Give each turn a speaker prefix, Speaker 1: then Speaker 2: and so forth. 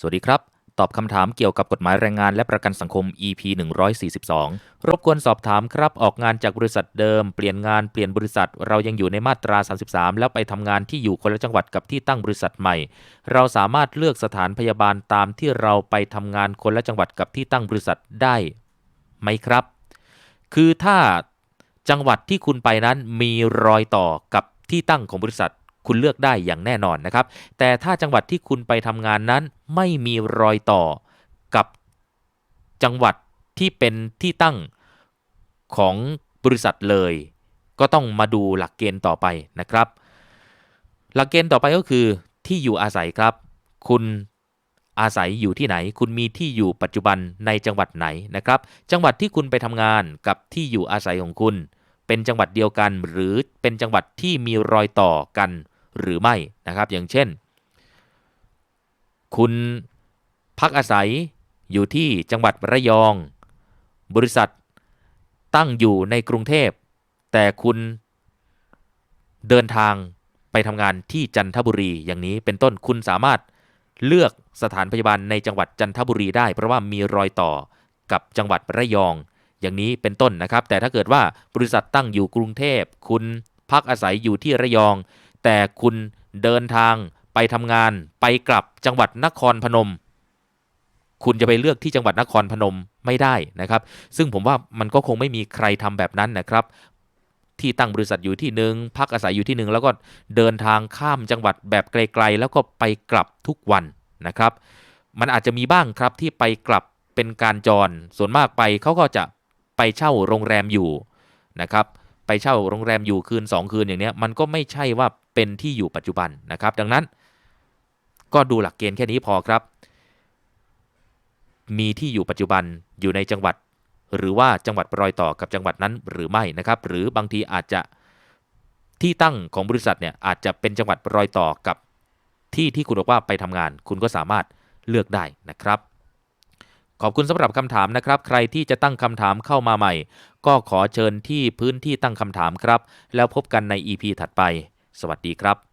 Speaker 1: สวัสดีครับ ตอบคำถามเกี่ยวกับกฎหมายแรงงานและประกันสังคม EP 142 รบกวนสอบถามครับ ออกงานจากบริษัทเดิม เปลี่ยนงานเปลี่ยนบริษัท เรายังอยู่ในมาตรา 33 แล้วไปทำงานที่อยู่คนละจังหวัดกับที่ตั้งบริษัทใหม่ เราสามารถเลือกสถานพยาบาลตามที่เราไปทำงานคนละจังหวัดกับที่ตั้งบริษัทได้ไหมครับ คือถ้าจังหวัดที่คุณไปนั้นมีรอยต่อกับที่ตั้งของบริษัท คุณเลือกได้อย่างแน่นอนนะครับ แต่ถ้าจังหวัดที่คุณไปทำงานนั้นไม่มีรอยต่อกับจังหวัดที่เป็นที่ตั้งของบริษัทเลย ก็ต้องมาดูหลักเกณฑ์ต่อไปนะครับ หลักเกณฑ์ต่อไปก็คือที่อยู่อาศัยครับ คุณอาศัยอยู่ที่ไหน คุณมีที่อยู่ปัจจุบันในจังหวัดไหนนะครับ จังหวัดที่คุณไปทำงานกับที่อยู่อาศัยของคุณ เป็นจังหวัดเดียวกัน หรือเป็นจังหวัดที่มีรอยต่อกัน หรือไม่นะครับ อย่างเช่น คุณพักอาศัยอยู่ที่จังหวัดระยอง บริษัทตั้งอยู่ในกรุงเทพ แต่คุณเดินทางไปทำงานที่จันทบุรีอย่างนี้เป็นต้นคุณสามารถเลือกสถานพยาบาลในจังหวัดจันทบุรีได้ เพราะว่ามีรอยต่อกับจังหวัดระยอง อย่างนี้เป็นต้นนะครับ แต่ถ้าเกิดว่าบริษัทตั้งอยู่กรุงเทพ คุณพักอาศัยอยู่ที่ระยอง แต่คุณเดินทางไปทำงานไปกลับจังหวัดนครพนม คุณจะไปเลือกที่จังหวัดนครพนมไม่ได้นะครับ ซึ่งผมว่ามันก็คงไม่มีใครทำแบบนั้นนะครับ ที่ตั้งบริษัทอยู่ที่หนึ่งพักอาศัยอยู่ที่หนึ่งแล้วก็เดินทางข้ามจังหวัดแบบไกลๆ แล้วก็ไปกลับทุกวันนะครับ มันอาจจะมีบ้างครับที่ไปกลับเป็นการจร ส่วนมากไปเขาก็จะไปเช่าโรงแรมอยู่นะครับ ไปเช่าโรงแรมอยู่คืน 2 คืนอย่างเนี้ยมันก็ไม่ใช่ว่าเป็นที่อยู่ปัจจุบันนะครับ ดังนั้น ก็ดูหลักเกณฑ์แค่นี้พอครับ มีที่อยู่ปัจจุบันอยู่ในจังหวัด หรือว่าจังหวัดรอยต่อกับจังหวัดนั้นหรือไม่นะครับ หรือบางทีอาจจะที่ตั้งของบริษัทเนี่ยอาจจะเป็นจังหวัดรอยต่อกับที่ที่คุณบอกว่าไปทำงาน คุณก็สามารถเลือกได้นะครับ ขอบคุณสำหรับคำถามนะครับ ใครที่จะตั้งคำถามเข้ามาใหม่ ก็ขอเชิญที่พื้นที่ตั้งคำถามครับ แล้วพบกันใน EP ถัดไป สวัสดีครับ